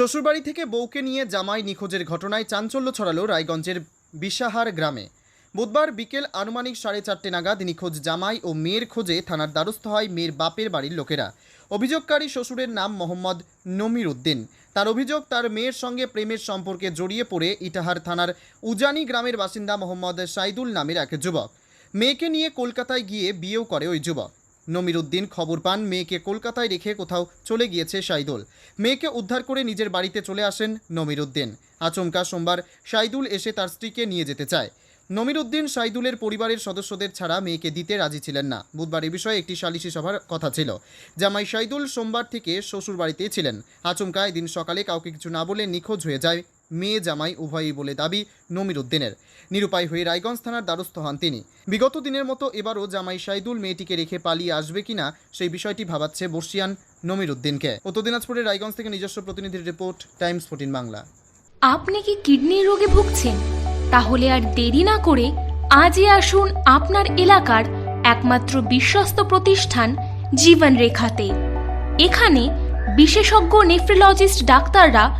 শ্বশুরবাড়ি থেকে বউকে নিয়ে জামাই নিখোঁজের ঘটনায় চাঞ্চল্য ছড়ালো রায়গঞ্জের বিশাহার গ্রামে। বুধবার বিকেল আনুমানিক সাড়ে চারটে নাগাদ নিখোঁজ জামাই ও মেয়ের খোঁজে থানার দ্বারস্থ হয় মেয়ের বাপের বাড়ির লোকেরা। অভিযোগকারী শ্বশুরের নাম মোহাম্মদ নমির উদ্দিন। তার অভিযোগ, তার মেয়ের সঙ্গে প্রেমের সম্পর্কে জড়িয়ে পড়ে ইটাহার থানার উজানি গ্রামের বাসিন্দা মোহাম্মদ সাইদুল নামের এক যুবক। মেয়েকে নিয়ে কলকাতায় গিয়ে বিয়েও করে ওই যুবক। নমির উদ্দিন খবর পান, মেয়েকে কলকাতায় রেখে কোথাও চলে গিয়েছে সাইদুল। মেয়েকে উদ্ধার করে নিজের বাড়িতে চলে আসেন নমির উদ্দিন আচমকা সোমবার সাইদুল এসে তার স্ত্রীকে নিয়ে যেতে চায়। নমির উদ্দিন সাইদুলের পরিবারের সদস্যদের ছাড়া মেয়েকে দিতে রাজি ছিলেন না। বুধবার এ বিষয়ে একটি সালিশি সভার কথা ছিল। জামাই সাইদুল সোমবার থেকে শ্বশুর বাড়িতে ছিলেন। আচমকা এদিন সকালে কাউকে কিছু না বলে নিখোঁজ হয়ে যায় মেয়ে জামাই উভয়ই বলে দাবি নমির উদ্দিনের নিরুপায় হয়ে রায়গঞ্জ থানার দ্বারস্থ হন তিনি। বিগত দিনের মতো এবারও জামাই সাইদুল মেয়েটিকে রেখে পালিয়ে আসবে কিনা সেই বিষয়টি ভাবাচ্ছে বর্ষিয়ান নমির উদ্দিনকে উত্তর দিনাজপুরের রায়গঞ্জ থেকে নিজস্ব প্রতিনিধির রিপোর্ট, টাইমস ফোর্টিন বাংলা। আপনি কি কিডনির রোগে ভুগছেন? তাহলে আর দেরি না করে আজই আসুন আপনার এলাকার একমাত্র বিশ্বস্ত প্রতিষ্ঠান জীবন রেখাতে এখানে বিশেষজ্ঞ নেফ্রোলজিস্ট ডাক্তাররা